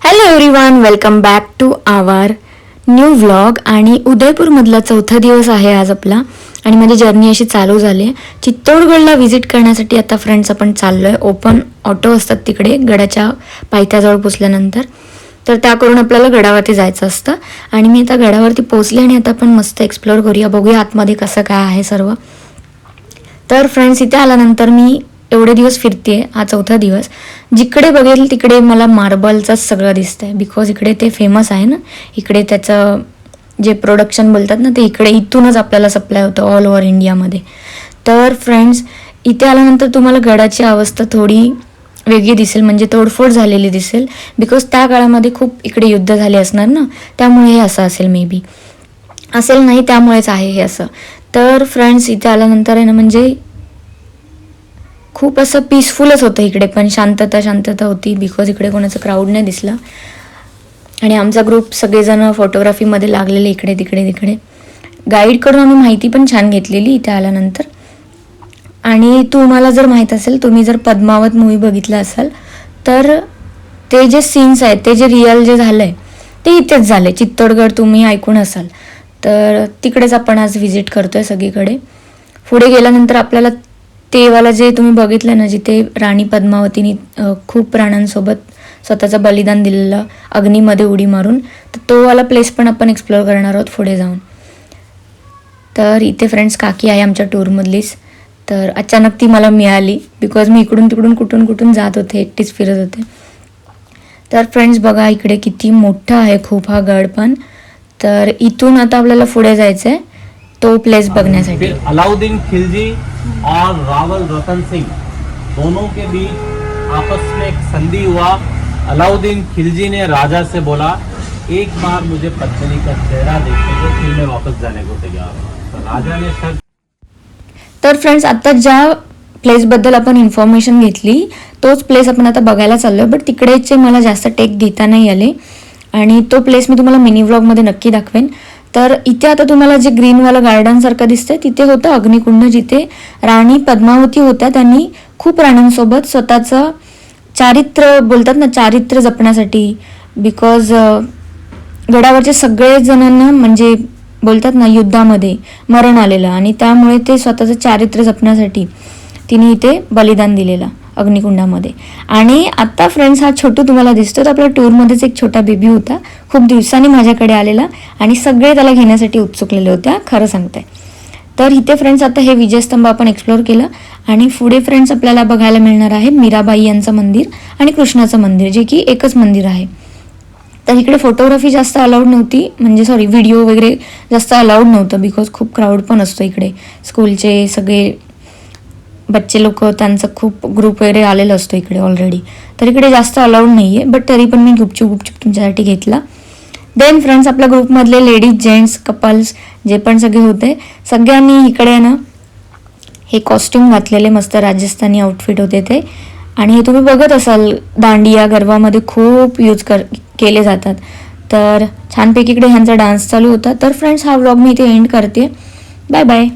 Hello everyone welcome back to our new vlog आणि उदयपूरमधला चौथा दिवस आहे आज आपला. आणि माझी जर्नी अशी चालू झाली आहे. चित्तोडगडला व्हिजिट करण्यासाठी आता फ्रेंड्स आपण चाललो आहे ओपन ऑटो असतात तिकडे गडाच्या पायथ्याजवळ पोचल्यानंतर. तर त्या करून आपल्याला गडावरती जायचं असतं. आणि मी आता गडावरती पोचले आणि आता आपण मस्त एक्सप्लोअर करूया. बघूया आतमध्ये कसं काय आहे सर्व. तर फ्रेंड्स इथे आल्यानंतर मी एवढे दिवस फिरते हा चौथा दिवस. जिकडे बघेल तिकडे मला मार्बलचंच सगळं दिसतं आहे बिकॉज इकडे ते फेमस आहे ना. इकडे त्याचं जे प्रोडक्शन बोलतात ना ते इकडे इथूनच आपल्याला सप्लाय होतं ऑल ओव्हर इंडियामध्ये तर फ्रेंड्स इथे आल्यानंतर तुम्हाला गडाची अवस्था थोडी वेगळी दिसेल. म्हणजे तोडफोड झालेली दिसेल. बिकॉज त्या काळामध्ये खूप इकडे युद्ध झाले असणार ना. त्यामुळे हे असं असेल मे बी असेल नाही त्यामुळेच आहे हे असं. तर फ्रेंड्स इथे आल्यानंतर आहे ना म्हणजे खूप असं पीसफुलच होतं इकडे पण. शांतता शांतता होती बिकॉज इकडे कोणाचं क्राऊड नाही दिसला. आणि आमचा ग्रुप सगळेजण फोटोग्राफीमध्ये लागलेले इकडे तिकडे तिकडे. गाईडकडून आम्ही माहिती पण छान घेतलेली इथे आल्यानंतर. आणि तुम्हाला जर माहीत असेल तुम्ही जर पद्मावत मूवी बघितला असाल तर ते जे सीन्स आहेत ते जे रिअल जे झालं आहे ते इथेच झाले चित्तोडगड तुम्ही ऐकून असाल. तर तिकडेच आपण आज व्हिजिट करतो आहे सगळीकडे. पुढे गेल्यानंतर आपल्याला तेवाला जे तुम्ही बघितलं ना जिथे राणी पद्मावतीने खूप प्राण्यांसोबत स्वतःचं बलिदान दिलेलं अग्नीमध्ये उडी मारून तर तो वाला प्लेस पण आपण एक्सप्लोअर करणार आहोत पुढे जाऊन. तर इथे फ्रेंड्स काकी आहे आमच्या टूरमधलीच तर अचानक ती मला मिळाली बिकॉज मी इकडून तिकडून कुठून कुठून जात होते एकटीच फिरत होते. तर फ्रेंड्स बघा इकडे किती मोठा आहे खूप हा गड पण. तर इथून आता आपल्याला पुढे जायचं आहे तो प्लेस बघण्यासाठी. फिर अलाउद्दीन खिलजी और रावल रतन सिंह दोनों के बीच आपस में एक संधि हुआ। अलाउद्दीन खिलजी ने राजा से बोला एक बार मुझे पत्नी का चेहरा देखने को फिर मैं वापस जाने को तैयार हूँ। तो राजा ने शर्त तर फ्रेंड्स आता ज्या प्लेसबद्दल आपण इन्फॉर्मेशन घेतली तोच प्लेस आपण आता बघायला चाललोय. बट तिकडेचे मला जास्त टेक घेता नाही आले. आणि तो प्लेस मी तुम्हाला मिनी व्लॉगमध्ये नक्की दाखवेन. तर इथे आता तुम्हाला जे ग्रीनवालं गार्डन सारखं दिसतंय तिथे होतं अग्निकुंड जिथे राणी पद्मावती होत्या. त्यांनी खूप राण्यांसोबत स्वतःचं चारित्र्य बोलतात ना चारित्र्य जपण्यासाठी. बिकॉज गडावरचे सगळे जणांना म्हणजे बोलतात ना युद्धामध्ये मरण आलेलं. आणि त्यामुळे ते स्वतःचं चारित्र्य जपण्यासाठी तिने इथे बलिदान दिलेलं. अग्निकुंडामध्ये. आणि आता फ्रेंड्स हा छोटू तुम्हाला दिसतो तर आपल्या टूरमध्येच एक छोटा बेबी होता. खूप दिवसांनी माझ्याकडे आलेला आणि सगळे त्याला घेण्यासाठी उत्सुकलेले होत्या खरं सांगताय. तर इथे फ्रेंड्स आता हे विजयस्तंभ आपण एक्सप्लोअर केलं आणि पुढे फ्रेंड्स आपल्याला बघायला मिळणार आहे मीराबाई यांचं मंदिर आणि कृष्णाचं मंदिर जे की एकच मंदिर आहे. तर इकडे फोटोग्राफी जास्त अलाउड नव्हती म्हणजे सॉरी व्हिडिओ वगैरे जास्त अलाउड नव्हतं बिकॉज खूप क्राऊड पण असतो इकडे. स्कूलचे सगळे बच्चे लोक त्यांचं खूप ग्रुप वगैरे आलेलं असतो इकडे ऑलरेडी तर इकडे जास्त अलाउड नाही आहे बट तरी पण मी गुपचूप गुपचूप तुमच्यासाठी घेतला. देन फ्रेंड्स आपल्या ग्रुपमधले लेडीज जेंट्स कपल्स जे पण सगळे होते सगळ्यांनी इकडे ना हे कॉस्ट्युम घातलेले मस्त राजस्थानी आउटफिट होते ते. आणि हे तुम्ही बघत असाल दांडिया गरबामध्ये खूप यूज कर केले जातात. तर छानपैकी इकडे ह्यांचा डान्स चालू होता. तर फ्रेंड्स हा व्लॉग मी इथे एंड करते. Bye bye